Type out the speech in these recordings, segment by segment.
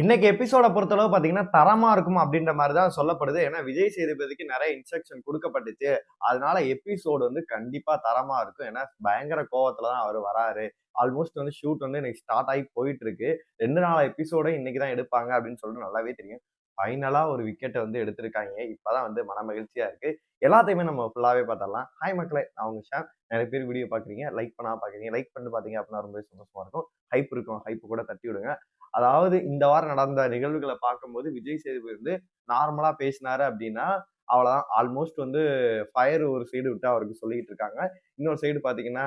இன்னைக்கு எபிசோட பொறுத்தளவு பார்த்தீங்கன்னா தரமா இருக்கும் அப்படின்ற மாதிரி தான் சொல்லப்படுது. ஏன்னா விஜய் சேதுபதிக்கு நிறைய இன்ஸ்ட்ரக்ஷன் கொடுக்கப்பட்டுச்சு. அதனால எபிசோடு வந்து கண்டிப்பா தரமா இருக்கும். ஏன்னா பயங்கர கோவத்துல தான் அவர் வராரு. ஆல்மோஸ்ட் வந்து ஷூட் வந்து இன்னைக்கு ஸ்டார்ட் ஆகி போயிட்டு இருக்கு ரெண்டு நாள் எபிசோட இன்னைக்கு தான் எடுப்பாங்க அப்படின்னு சொல்லிட்டு நல்லாவே தெரியும். ஃபைனலா ஒரு விக்கெட்டை வந்து எடுத்திருக்காங்க. இப்பதான் வந்து மன மகிழ்ச்சியா இருக்கு. எல்லாத்தையுமே நம்ம ஃபுல்லாவே பார்த்தரலாம் ஹாய் மக்களே நான் உங்க ஷாம் நிறைய பேர் வீடியோ பாக்குறீங்க லைக் பண்ணா பாக்குறீங்க லைக் பண்ணி பாத்தீங்க அப்படின்னா ரொம்ப சந்தோஷமா இருக்கும். ஹைப் இருக்கும். ஹைப் கூட தட்டி விடுங்க அதாவது இந்த வாரம் நடந்த நிகழ்வுகளை பார்க்கும்போது விஜய் சேதுபதி வந்து நார்மலா பேசினாரு அப்படின்னா அவ்வளவுதான். ஆல்மோஸ்ட் வந்து ஃபயர் ஒரு சைடு விட்டு அவருக்கு சொல்லிக்கிட்டு இருக்காங்க. இன்னொரு சைடு பாத்தீங்கன்னா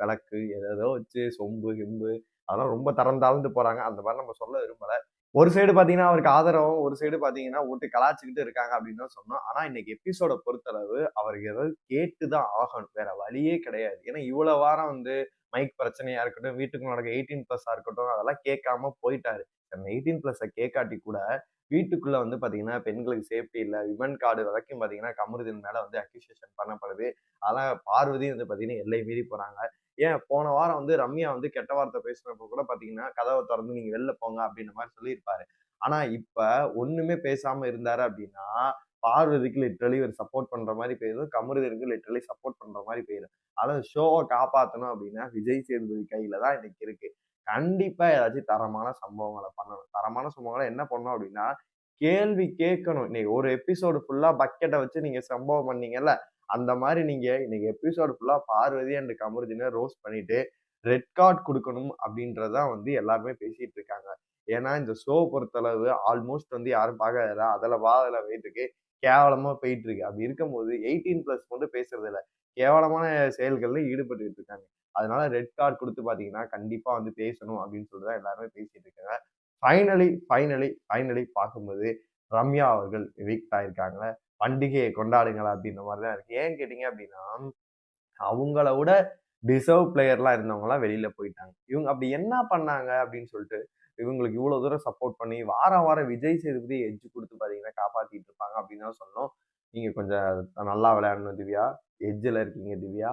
விளக்கு ஏதோ வச்சு சொம்பு கிம்பு அதெல்லாம் ரொம்ப தரம் தாழ்ந்து போறாங்க. அந்த மாதிரி நம்ம சொல்ல விரும்பல. ஒரு சைடு பார்த்தீங்கன்னா அவருக்கு ஆதரவும் ஒரு சைடு பார்த்தீங்கன்னா ஓட்டு கலாச்சிக்கிட்டு இருக்காங்க அப்படின்னு தான் சொன்னோம். ஆனால் இன்னைக்கு எபிசோட பொறுத்தளவு அவருக்கு ஏதாவது கேட்டுதான் ஆகணும். வேற வழியே கிடையாது. ஏன்னா இவ்வளோ வாரம் வந்து மைக் பிரச்சனையா இருக்கட்டும் வீட்டுக்கு நடக்க எயிட்டீன் ப்ளஸ்ஸாக இருக்கட்டும் அதெல்லாம் கேட்காம போயிட்டாரு. அந்த எயிட்டீன் ப்ளஸ்ஸை கேட்காட்டி கூட வீட்டுக்குள்ள வந்து பாத்தீங்கன்னா பெண்களுக்கு சேஃப்டி இல்லை விமன் கார்டு வரைக்கும் பாத்தீங்கன்னா கமருதின் மேல வந்து அக்யூசியேஷன் பண்ணப்படுது. அதெல்லாம் பார்வதி வந்து பாத்தீங்கன்னா எல்லை மீறி போறாங்க. ஏன் போன வாரம் வந்து ரம்யா வந்து கெட்ட வார்த்தை பேசுனப்ப கூட பாத்தீங்கன்னா கதவை திறந்து நீங்க வெளில போங்க அப்படின்ற மாதிரி சொல்லியிருப்பாரு. ஆனா இப்ப ஒண்ணுமே பேசாம இருந்தாரு அப்படின்னா பார்வதிக்கு லிட்ரலி ஒரு சப்போர்ட் பண்ற மாதிரி போயிடும் கமருதருக்கு லிட்ரலி சப்போர்ட் பண்ற மாதிரி போயிடும் அதாவது ஷோவை காப்பாற்றணும் அப்படின்னா விஜய் சேதுபதி கையில தான் இன்னைக்கு இருக்கு. கண்டிப்பா ஏதாச்சும் தரமான சம்பவங்களை பண்ணணும். தரமான சம்பவங்களை என்ன பண்ணணும் அப்படின்னா கேள்வி கேட்கணும். இன்னைக்கு ஒரு எபிசோடு ஃபுல்லா பக்கெட்டை வச்சு நீங்க சம்பவம் பண்ணீங்கல்ல அந்த மாதிரி நீங்க இன்னைக்கு எபிசோடு ஃபுல்லா பார்வதி அண்ட் கமருதினை ரோஸ் பண்ணிட்டு ரெட் கார்டு கொடுக்கணும் அப்படின்றதான் வந்து எல்லாருமே பேசிட்டு இருக்காங்க. ஏன்னா இந்த ஷோ பொறுத்தளவு ஆல்மோஸ்ட் வந்து யாரும் பார்க்கறதில்ல அதில் வாதில் போயிட்டு இருக்கு. கேவலமாக போயிட்டு இருக்கு. அப்படி இருக்கும்போது எயிட்டீன் ப்ளஸ் கொண்டு பேசுறது இல்லை. கேவலமான செயல்கள்ல ஈடுபட்டு இருக்காங்க. அதனால ரெட் கார்டு கொடுத்து பார்த்தீங்கன்னா கண்டிப்பாக வந்து பேசணும் அப்படின்னு சொல்லிட்டு தான் எல்லாருமே பேசிட்டு இருக்காங்க. ஃபைனலி ஃபைனலி ஃபைனலி பார்க்கும்போது ரம்யா அவர்கள் விக்ட் ஆயிருக்காங்க. பண்டிகையை கொண்டாடுங்களா அப்படின்ற மாதிரி தான் இருக்கு. ஏன் கேட்டீங்க அப்படின்னா அவங்கள விட டிசர்வ் பிளேயர்லாம் இருந்தவங்கலாம் வெளியில போயிட்டாங்க. இவங்க அப்படி என்ன பண்ணாங்க அப்படின்னு சொல்லிட்டு இவங்களுக்கு இவ்வளவு தூரம் சப்போர்ட் பண்ணி வாரம் வாரம் விஜய் சேதுபதி எஜ்ஜு கொடுத்து பாத்தீங்கன்னா காப்பாத்திட்டு இருப்பாங்க அப்படின்னு தான் சொன்னோம். நீங்க கொஞ்சம் நல்லா விளையாடணும் திவ்யா. எஜ்ஜில் இருக்கீங்க திவ்யா.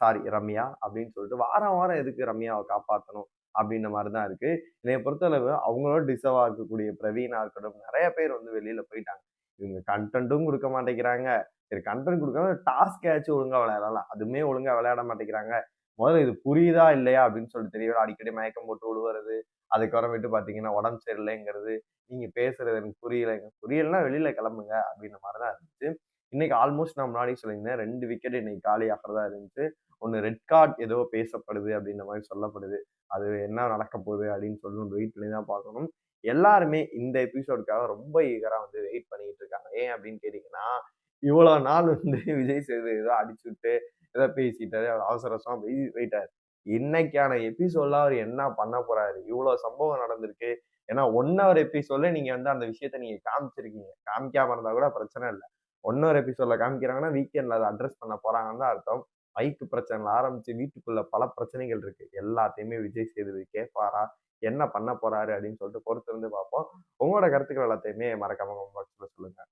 சாரி ரம்யா அப்படின்னு சொல்லிட்டு வாரம் வாரம் எதுக்கு ரம்யாவை காப்பாற்றணும் அப்படின்ற மாதிரி தான் இருக்கு. என்னைய பொறுத்தளவு அவங்களோட டிசர்வாக இருக்கக்கூடிய பிரவீனா இருக்கட்டும் நிறைய பேர் வந்து வெளியில போயிட்டாங்க. இவங்க கண்டென்ட்டும் கொடுக்க மாட்டேங்கிறாங்க. சரி கண்டென்ட் கொடுக்காம டாஸ்க் ஆச்சும் ஒழுங்காக விளையாடலாம். அதுவுமே ஒழுங்காக விளையாட மாட்டேங்கிறாங்க. முதல்ல இது புரியுதா இல்லையா அப்படின்னு சொல்லிட்டு தெரியல அடிக்கடி மயக்கம் போட்டு விழுவுறது அதுக்கப்புறமேட்டு பார்த்தீங்கன்னா உடம்பு சரியில்லைங்கிறது நீங்கள் பேசுறது எனக்கு புரியலைங்க. புரியலன்னா வெளியில் கிளம்புங்க அப்படின்ற மாதிரி தான் இருந்துச்சு. இன்னைக்கு ஆல்மோஸ்ட் நான் முன்னாடி சொல்லியிருந்தேன் ரெண்டு விக்கெட் இன்னைக்கு காலி ஆகிறதா இருந்துச்சு. ஒன்று ரெட் கார்டு ஏதோ பேசப்படுது அப்படின்ற மாதிரி சொல்லப்படுது. அது என்ன நடக்க போகுது அப்படின்னு சொல்லணும் வெயிட் பண்ணி தான் பார்க்கணும். எல்லாருமே இந்த எபிசோடுக்காக ரொம்ப ஈகராக வந்து வெயிட் பண்ணிட்டு இருக்காங்க. ஏன் அப்படின்னு கேட்டிங்கன்னா இவ்வளோ நாள் வந்து விஜய் சேது ஏதோ அடிச்சு விட்டு ஏதோ பேசிட்டாரு அவர் அவசரசமாக போயிட்டார் போயிட்டாரு. இன்னைக்கான எபிசோட்ல அவர் என்ன பண்ண போறாரு? இவ்வளோ சம்பவம் நடந்திருக்கு. ஏன்னா ஒன் ஹவர் எபிசோட்ல நீங்க வந்து அந்த விஷயத்த நீங்க காமிச்சிருக்கீங்க. காமிக்காம இருந்தா கூட பிரச்சனை இல்லை. ஒன் ஹவர் எபிசோட்ல காமிக்கிறாங்கன்னா வீக்கெண்ட்ல அதை அட்ரஸ் பண்ண போறாங்கன்னு தான் அர்த்தம். பைக்கு பிரச்சனை ஆரம்பிச்சு வீட்டுக்குள்ள பல பிரச்சனைகள் இருக்கு. எல்லாத்தையுமே விஜய் சேதுபதி கேட்பாரா என்ன பண்ண போறாரு? அப்படின்னு சொல்லிட்டு பொறுத்திருந்து பார்ப்போம். உங்களோட கருத்துக்கள் எல்லாத்தையுமே மறக்காம பாக்ஸ்ல சொல்லுங்க.